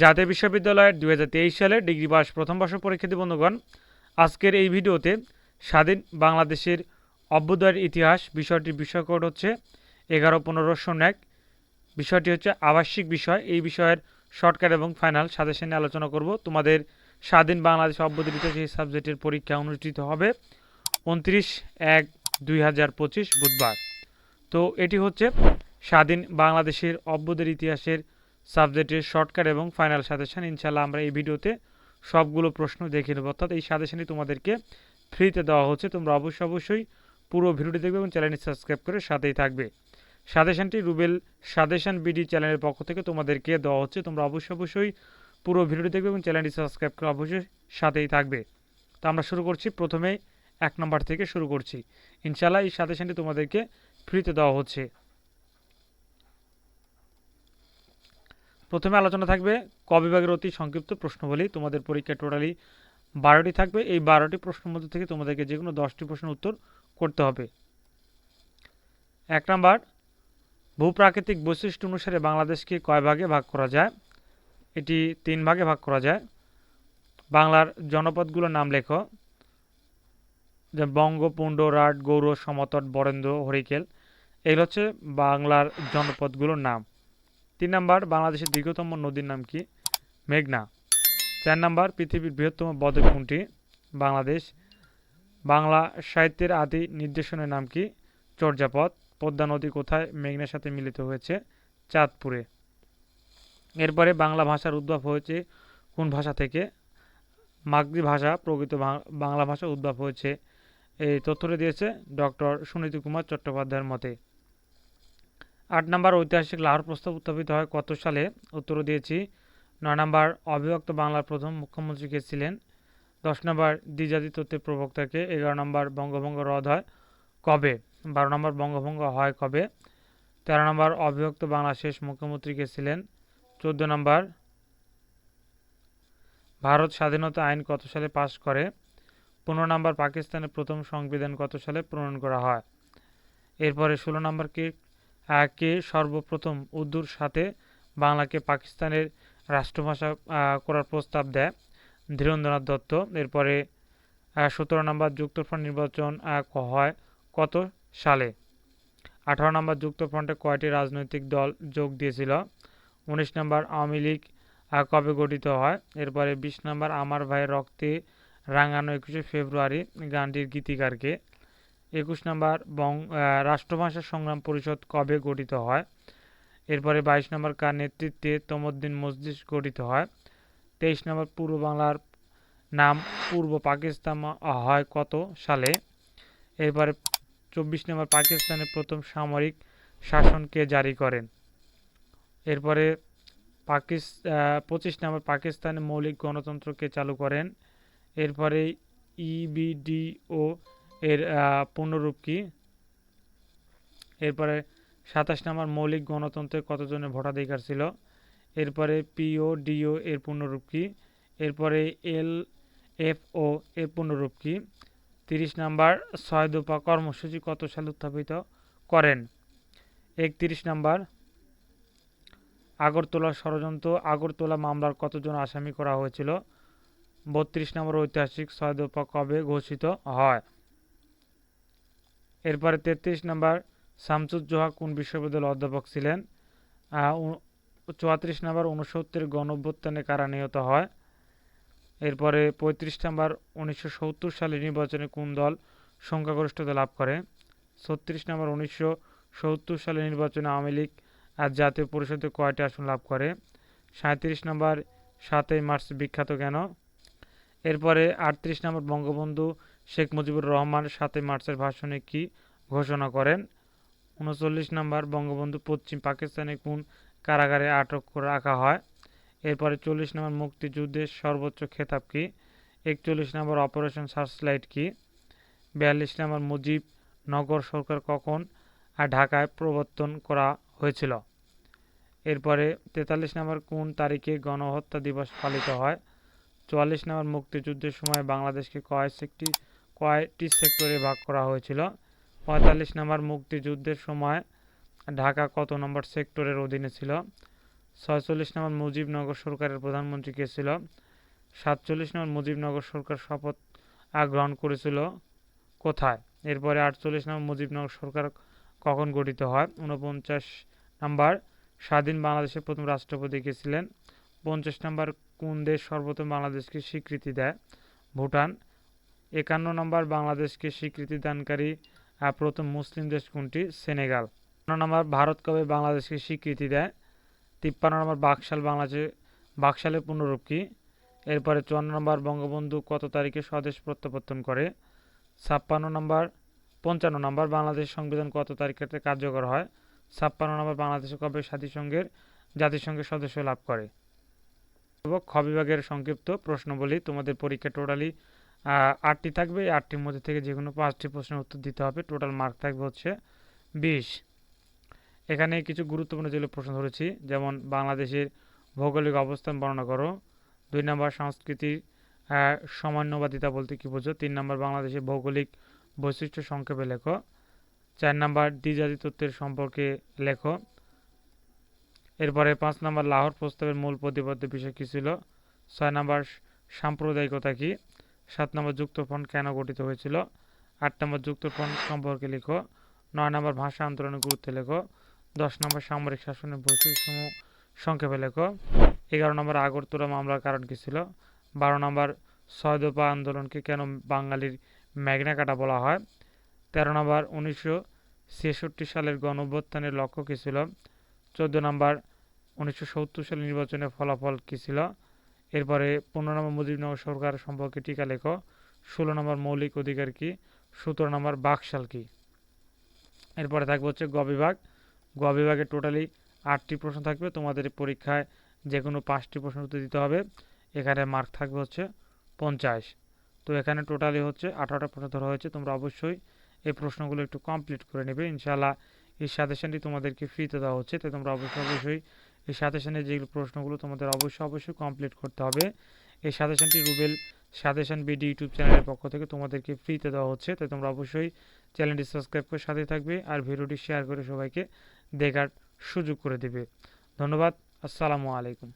জাতীয় বিশ্ববিদ্যালয়ের দু হাজার তেইশ সালে ডিগ্রি পাস প্রথম বর্ষ পরীক্ষার্থী বন্ধুগণ, আজকের এই ভিডিওতে স্বাধীন বাংলাদেশের অভ্যুদয়ের ইতিহাস বিষয়টির বিষয়কোড হচ্ছে এগারো পনেরো শূন্য এক। বিষয়টি হচ্ছে আবাসিক বিষয়। এই বিষয়ের শর্টকাট এবং ফাইনাল সাজেশনে আলোচনা করব। তোমাদের স্বাধীন বাংলাদেশ অভ্যুদয় ইতিহাস এই সাবজেক্টের পরীক্ষা অনুষ্ঠিত হবে উনত্রিশ এক দুই হাজার পঁচিশ বুধবার। তো এটি হচ্ছে স্বাধীন বাংলাদেশের অভ্যুদয়ের ইতিহাসের সাবজেক্টের শর্টকাট এবং ফাইনাল সাজেশন ইনশাল্লাহ আমরা এই ভিডিওতে সবগুলো প্রশ্ন দেখে নেব। অর্থাৎ এই সাজেশনটি তোমাদেরকে ফ্রিতে দেওয়া হচ্ছে। তোমরা অবশ্যই অবশ্যই পুরো ভিডিওটি দেখবে এবং চ্যানেলটি সাবস্ক্রাইব করে সাথেই থাকবে। সাজেশনটি রুবেল সাজেশন বিডি চ্যানেলের পক্ষ থেকে তোমাদেরকে দেওয়া হচ্ছে। তোমরা অবশ্যই অবশ্যই পুরো ভিডিওটি দেখবে এবং চ্যানেলটি সাবস্ক্রাইব করে অবশ্যই সাথেই থাকবে। তো আমরা শুরু করছি। প্রথমে এক নম্বর থেকে শুরু করছি। ইনশাল্লাহ এই সাজেশনটি তোমাদেরকে ফ্রিতে দেওয়া হচ্ছে। প্রথমে আলোচনা থাকবে ক বিভাগের অতি সংক্ষিপ্ত প্রশ্নবলী। তোমাদের পরীক্ষা টোটালি বারোটি থাকবে। এই বারোটি প্রশ্নের মধ্যে থেকে তোমাদেরকে যে কোনো দশটি প্রশ্নের উত্তর করতে হবে। এক নাম্বার, ভূপ্রাকৃতিক বৈশিষ্ট্য অনুসারে বাংলাদেশকে কয় ভাগে ভাগ করা যায়? এটি তিন ভাগে ভাগ করা যায়। বাংলার জনপদগুলোর নাম লেখ। বঙ্গ পুণ্ড রাট গৌর সমতট, বরেন্দ্র, হরিকেল, এগুলো হচ্ছে বাংলার জনপদগুলোর নাম। তিন নাম্বার, বাংলাদেশের দীর্ঘতম নদীর নাম কি? মেঘনা। চার নাম্বার, পৃথিবীর বৃহত্তম বদ্বীপ কোনটি? বাংলাদেশ। বাংলা সাহিত্যের আদি নির্দেশনের নাম কি? চর্যাপদ। পদ্মা নদী কোথায় মেঘনার সাথে মিলিত হয়েছে? চাঁদপুরে। এরপরে বাংলা ভাষার উদ্ভব হয়েছে কোন ভাষা থেকে? মাগধী ভাষা, প্রকৃত বাংলা ভাষা উদ্ভব হয়েছে। এই তথ্যটি দিয়েছে ডক্টর সুনীতি কুমার চট্টোপাধ্যায়ের মতে। আট নম্বর ঐতিহাসিক লাহোর প্রস্তাব উত্থাপিত হয় কত সালে? উত্তর দিয়েছি, নয় নম্বর অবিভক্ত বাংলার প্রথম মুখ্যমন্ত্রী কে ছিলেন? দশ নম্বর দ্বিজাতি তত্ত্বের প্রবক্তাকে, এগারো নম্বর বঙ্গভঙ্গ রদ হয় কবে? বারো নম্বর বঙ্গভঙ্গ হয় কবে? তেরো নম্বর অবিভক্ত বাংলা শেষ মুখ্যমন্ত্রী কে ছিলেন? চোদ্দ নম্বর ভারত স্বাধীনতা আইন কত সালে পাশ করে? পনেরো নম্বর পাকিস্তানের প্রথম সংবিধান কত সালে প্রণয়ন করা হয়? এরপরে ষোলো নম্বর কে কে সর্বপ্রথম উর্দুর সাথে বাংলাকে পাকিস্তানের রাষ্ট্রভাষা করার প্রস্তাব দেয় ধীরেন্দ্রনাথ দত্ত। এরপরে সতেরো নম্বর যুক্তফ্রন্ট নির্বাচন হয়, কত সালে? আঠারো নম্বর যুক্তফ্রন্টে কয়টি রাজনৈতিক দল যোগ দিয়েছিল? উনিশ নম্বর আওয়ামী লীগ কবে গঠিত হয়? এরপরে বিশ নম্বর আমার ভাইয়ের রক্তে রাঙানো একুশে ফেব্রুয়ারি গানটির গীতিকারকে। একুশ নম্বর বং রাষ্ট্রভাষা সংগ্রাম পরিষদ কবে গঠিত হয়? এরপরে বাইশ নম্বর কার নেতৃত্বে তমদ্দিন মসজিদ গঠিত হয়? তেইশ নম্বর পূর্ব বাংলার নাম পূর্ব পাকিস্তান হয় কত সালে? এরপরে চব্বিশ নম্বর পাকিস্তানের প্রথম সামরিক শাসনকে জারি করেন? এরপরে পাকিস পঁচিশ নম্বর পাকিস্তানে মৌলিক গণতন্ত্রকে চালু করেন? এরপরে ইবিডিও এর পূর্ণরূপ কি? এরপরে সাতাশ নম্বর মৌলিক গণতন্ত্রে কতজনের ভোটাধিকার ছিল? এরপরে পিও, ডিও, এর পূর্ণরূপ কি? এরপরে এল, এফ, ও, এর পূর্ণরূপ কি? তিরিশ নাম্বার ছয় দোপা কর্মসূচি কত সালে উত্থাপিত করেন? একত্রিশ নাম্বার আগরতলা ষড়যন্ত্র, আগরতলা মামলার কতজন আসামি করা হয়েছিল? বত্রিশ নম্বর ঐতিহাসিক ছয় দফা কবে ঘোষিত হয়? এরপরে তেত্রিশ নম্বর শামসুজ্জোহা কোন বিশ্ববিদ্যালয়ের অধ্যাপক ছিলেন? চুয়াত্রিশ নম্বর উনসত্তর গণঅভ্যুত্থানে কারা নিহত হয়? এরপরে পঁয়ত্রিশ নম্বর উনিশশো সত্তর সালে নির্বাচনে কোন দল সংখ্যাগরিষ্ঠতা লাভ করে? ছত্রিশ নম্বর উনিশশো সত্তর সালে নির্বাচনে আওয়ামী লীগ আর জাতীয় পরিষদে কয়টি আসন লাভ করে? সাঁত্রিশ নম্বর সাতই মার্চ বিখ্যাত কেন? এরপরে আটত্রিশ নম্বর বঙ্গবন্ধু শেখ মুজিবুর রহমান সাতই মার্চের ভাষণে কি ঘোষণা করেন। উনচল্লিশ নম্বর বঙ্গবন্ধু পশ্চিম পাকিস্তানে কোন কারাগারে আটক করে রাখা হয়? এরপরে চল্লিশ নম্বর মুক্তিযুদ্ধের সর্বোচ্চ খেতাব কি? একচল্লিশ নম্বর অপারেশন সার্চলাইট কি? বিয়াল্লিশ নম্বর মুজিব নগর সরকার কখন আর ঢাকায় প্রবর্তন করা হয়েছিল? এরপরে তেতাল্লিশ নম্বর কোন তারিখে গণহত্যা দিবস পালিত হয়? চুয়াল্লিশ নম্বর মুক্তিযুদ্ধের সময় বাংলাদেশকে কয় সেক্টি কয়টি সেক্টরে ভাগ করা হয়েছিল। পঁয়তাল্লিশ নম্বর মুক্তিযুদ্ধের সময় ঢাকা কত নম্বর সেক্টরের অধীনে ছিল? ছয়চল্লিশ নম্বর মুজিবনগর সরকারের প্রধানমন্ত্রী কে ছিল? সাতচল্লিশ নম্বর মুজিবনগর সরকার শপথ গ্রহণ করেছিল কোথায়? এরপরে আটচল্লিশ নম্বর মুজিবনগর সরকার কখন গঠিত হয়? উনপঞ্চাশ নাম্বার স্বাধীন বাংলাদেশের প্রথম রাষ্ট্রপতি কে ছিলেন? পঞ্চাশ নম্বর কোন দেশ সর্বপ্রথম বাংলাদেশকে স্বীকৃতি দেয়? ভুটান। একান্ন নম্বর বাংলাদেশকে স্বীকৃতি দানকারী প্রথম মুসলিম দেশ কোনটি? সেনেগাল। চুয়ান্ন নম্বর, ভারত কবে বাংলাদেশকে স্বীকৃতি দেয়? তিপ্পান্ন নম্বর, বাকশাল বাংলাদেশে বাকশালের পুনরূপ কি? এরপরে চুয়ান্ন নম্বর, বঙ্গবন্ধু কত তারিখে স্বদেশ প্রত্যাবর্তন করে? ছাপ্পান্ন নম্বর, পঞ্চান্ন নম্বর, বাংলাদেশ সংবিধান কত তারিখে কার্যকর হয়? ছাপ্পান্ন নম্বর, বাংলাদেশে কবে জাতিসংঘের জাতিসংঘের সদস্য লাভ করে? খ বিভাগের সংক্ষিপ্ত প্রশ্নবলী তোমাদের পরীক্ষা টোটালি আটটি থাকবে, এই আটটির মধ্যে থেকে যে কোনো পাঁচটি প্রশ্নের উত্তর দিতে হবে। টোটাল মার্ক থাকবে হচ্ছে বিশ। এখানে কিছু গুরুত্বপূর্ণ যেগুলো প্রশ্ন ধরেছি, যেমন বাংলাদেশের ভৌগোলিক অবস্থান বর্ণনা করো। দুই নম্বর সংস্কৃতির সমান্যবাদিতা বলতে কী বোঝো? তিন নম্বর বাংলাদেশের ভৌগোলিক বৈশিষ্ট্য সংক্ষেপে লেখো। চার নম্বর দ্বিজাতি তত্ত্বের সম্পর্কে লেখো। এরপরে পাঁচ নম্বর লাহোর প্রস্তাবের মূল প্রতিপাদ্য বিষয় কী ছিল? ছয় নম্বর সাম্প্রদায়িকতা কী? সাত নম্বর যুক্তফ্রন্ট কেন গঠিত হয়েছিল? আট নম্বর যুক্তফ্রন্ট সম্পর্কে লেখো। নয় নম্বর ভাষা আন্দোলনের গুরুত্ব লেখো। দশ নম্বর সামরিক শাসনের বৈশিষ্ট্যসমূহ সংক্ষেপে লেখো। এগারো নম্বর আগরতলা মামলার কারণ কী ছিল? বারো নম্বর ছয় দফা আন্দোলনকে কেন বাঙালির ম্যাগনা কাটা বলা হয়? তেরো নম্বর উনিশশো ছেষট্টি সালের গণ অভ্যুত্থানের লক্ষ্য কী ছিল? চোদ্দ নম্বর উনিশশো সত্তর সালের নির্বাচনের ফলাফল কী ছিল? এরপরে পনেরো নম্বর মুজিবনগর সরকার সম্পর্কে টিকা লেখো। ষোলো নম্বর মৌলিক অধিকার কী? সতেরো নম্বর বাকশাল কী? এরপরে থাকবে হচ্ছে গ বিভাগ। গ বিভাগে টোটালি আটটি প্রশ্ন থাকবে। তোমাদের পরীক্ষায় যে কোনো পাঁচটি প্রশ্ন উত্তর দিতে হবে। এখানে মার্ক থাকবে হচ্ছে পঞ্চাশ। তো এখানে টোটালি হচ্ছে আঠারোটা প্রশ্ন ধরা হয়েছে। তোমরা অবশ্যই এই প্রশ্নগুলো একটু কমপ্লিট করে নেবে। ইনশাআল্লাহ এই সাজেশনটি তোমাদেরকে ফ্রিতে দেওয়া হচ্ছে। তাই তোমরা অবশ্যই অবশ্যই এই সাজেশনের যেগুলো প্রশ্নগুলো তোমাদের অবশ্যই অবশ্যই কমপ্লিট করতে হবে। এই সাজেশনটি রুবেল সাজেশন বিডি ইউটিউব চ্যানেলের পক্ষ থেকে তোমাদেরকে ফ্রিতে দেওয়া হচ্ছে। তাই তোমরা অবশ্যই চ্যানেলটি সাবস্ক্রাইব করে সাথে থাকবে আর ভিডিওটি শেয়ার করে সবাইকে দেখার সুযোগ করে দেবে। ধন্যবাদ। আসসালামু আলাইকুম।